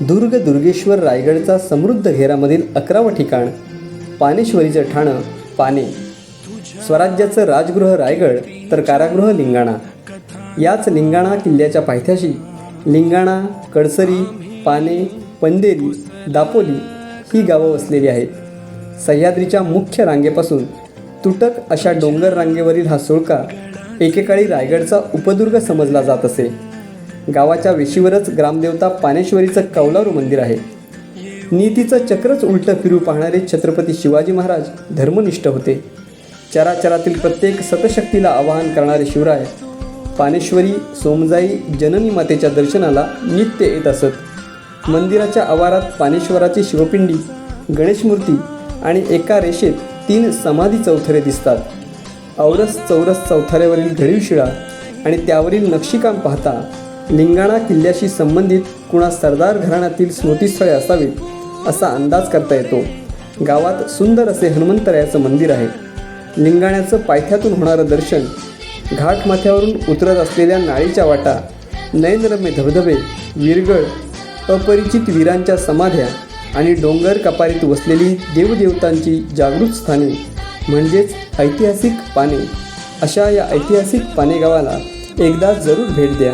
दुर्ग दुर्गेश्वर रायगडचा समृद्ध घेरामधील अकरावं ठिकाण पानेश्वरीचं ठाणं पाने. स्वराज्याचं राजगृह रायगड तर कारागृह लिंगाणा. याच लिंगाणा किल्ल्याच्या पायथ्याशी लिंगाणा कडसरी पाने पंदेरी दापोली ही गावं वसलेली आहेत. सह्याद्रीच्या मुख्य रांगेपासून तुटक अशा डोंगर रांगेवरील हा सुळका एकेकाळी रायगडचा उपदुर्ग समजला जात असे. गावाच्या वेशीवरच ग्रामदेवता पानेश्वरीचं कौलारू मंदिर आहे. नीतीचं चक्रच उलटं फिरू पाहणारे छत्रपती शिवाजी महाराज धर्मनिष्ठ होते. चराचरातील प्रत्येक सतशक्तीला आवाहन करणारे शिवराय पानेश्वरी सोमजाई जननी मातेच्या दर्शनाला नित्य येत असत. मंदिराच्या आवारात पानेश्वराची शिवपिंडी गणेशमूर्ती आणि एका रेषेत तीन समाधी चौथरे दिसतात. औरस चौरस चौथऱ्यावरील घडीव शिळा आणि त्यावरील नक्षीकाम पाहता लिंगाणा किल्ल्याशी संबंधित कुणा सरदार घराण्यातील स्मृतीस्थळे असावीत असा अंदाज करता येतो. गावात सुंदर असे हनुमंतरायाचं मंदिर आहे. लिंगाण्याचं पायथ्यातून होणारं दर्शन घाटमाथ्यावरून उतरत असलेल्या नाळीच्या वाटा नयनरम्य धबधबे विरगळ अपरिचित वीरांच्या समाध्या आणि डोंगर कपारीत वसलेली देवदेवतांची जागृत स्थाने म्हणजेच ऐतिहासिक पाने. अशा या ऐतिहासिक पाने गावाला एकदा जरूर भेट द्या.